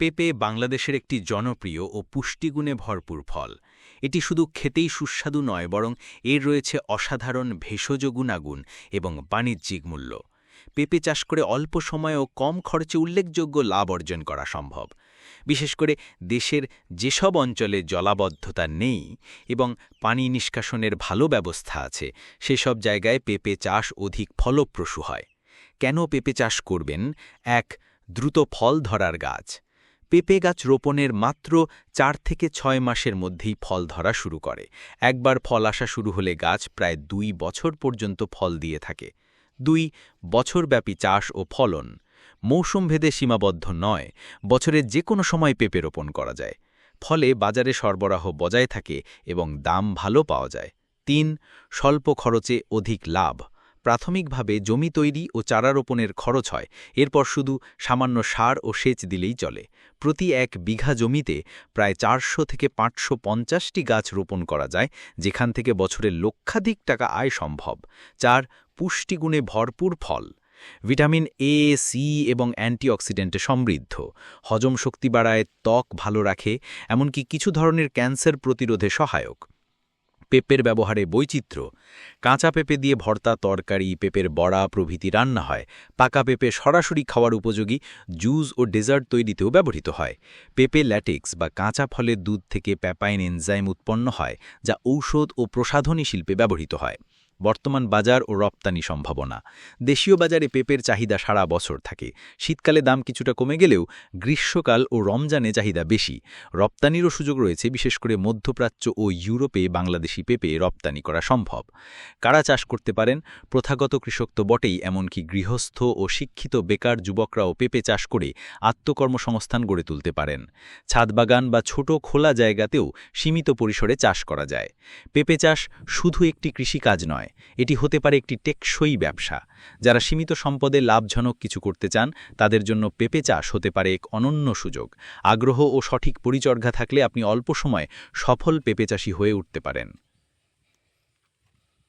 পেঁপে বাংলাদেশের একটি জনপ্রিয় ও পুষ্টিগুণে ভরপুর ফল। এটি শুধু খেতেই সুস্বাদু নয়, বরং এর রয়েছে অসাধারণ ভেষজ গুণাগুণ এবং বাণিজ্যিক মূল্য। পেঁপে চাষ করে অল্প সময় ও কম খরচে উল্লেখযোগ্য লাভ অর্জন করা সম্ভব। বিশেষ করে দেশের যেসব অঞ্চলে জলাবদ্ধতা নেই এবং পানি নিষ্কাশনের ভালো ব্যবস্থা আছে, সেসব জায়গায় পেঁপে চাষ অধিক ফলপ্রসূ হয়। কেন পেঁপে চাষ করবেন? এক, দ্রুত ফল ধরার গাছ। পেঁপে গাছ রোপণের মাত্র চার থেকে ছয় মাসের মধ্যেই ফল ধরা শুরু করে। একবার ফল আসা শুরু হলে গাছ প্রায় দুই বছর পর্যন্ত ফল দিয়ে থাকে। দুই, বছরব্যাপী চাষ ও ফলন। মৌসুমভেদে সীমাবদ্ধ নয় বছরের যে কোনো সময় পেঁপে রোপণ করা যায়। ফলে বাজারে সরবরাহ বজায় থাকে এবং দাম ভালো পাওয়া যায়। তিন, স্বল্প খরচে অধিক লাভ। প্রাথমিকভাবে জমি তৈরি ও চারা রোপণের খরচ হয়, এরপর শুধু সামান্য সার ও সেচ দিলেই চলে। প্রতি এক বিঘা জমিতে প্রায় চারশো থেকে পাঁচশো পঞ্চাশটি গাছ রোপণ করা যায়, যেখান থেকে বছরের লক্ষাধিক টাকা আয় সম্ভব। চার, পুষ্টিগুণে ভরপুর ফল। ভিটামিন এ সি এবং অ্যান্টিঅক্সিডেন্টে সমৃদ্ধ। হজম শক্তি বাড়ায়, ত্বক ভালো রাখে, এমনকি কিছু ধরনের ক্যান্সার প্রতিরোধে সহায়ক। পেঁপের ব্যবহারে বৈচিত্র্য। কাঁচা পেঁপে দিয়ে ভর্তা, তরকারি, পেঁপের বড়া প্রভৃতি রান্না হয়। পাকা পেঁপে সরাসরি খাওয়ার উপযোগী জুস ও ডেজার্ট তৈরিতেও ব্যবহৃত হয়। পেঁপে ল্যাটেক্স বা কাঁচা ফলের দুধ থেকে প্যাপাইন এনজাইম উৎপন্ন হয়, যা ঔষধ ও প্রসাধনী শিল্পে ব্যবহৃত হয়। বর্তমান বাজার ও রপ্তানি সম্ভাবনা। দেশীয় বাজারে পেঁপের চাহিদা সারা বছর থাকে। শীতকালে দাম কিছুটা কমে গেলেও গ্রীষ্মকাল ও রমজানে চাহিদা বেশি। রপ্তানিরও সুযোগ রয়েছে, বিশেষ করে মধ্যপ্রাচ্য ও ইউরোপে বাংলাদেশি পেঁপে রপ্তানি করা সম্ভব। কারা চাষ করতে পারেন? প্রথাগত কৃষক তো বটেই, এমনকি গৃহস্থ ও শিক্ষিত বেকার যুবকরাও পেঁপে চাষ করে আত্মকর্মসংস্থান গড়ে তুলতে পারেন। ছাদবাগান বা ছোট খোলা জায়গাতেও সীমিত পরিসরে চাষ করা যায়। পেঁপে চাষ শুধু একটি কৃষিকাজ নয় এটি হতে পারে একটি টেকসই ব্যবসা। যারা সীমিত সম্পদে লাভজনক কিছু করতে চান, তাদের জন্য পেঁপে চাষ হতে পারে এক অনন্য সুযোগ। আগ্রহ ও সঠিক পরিচর্যা থাকলে আপনি অল্প সময় সফল পেঁপে চাষি হয়ে উঠতে পারেন।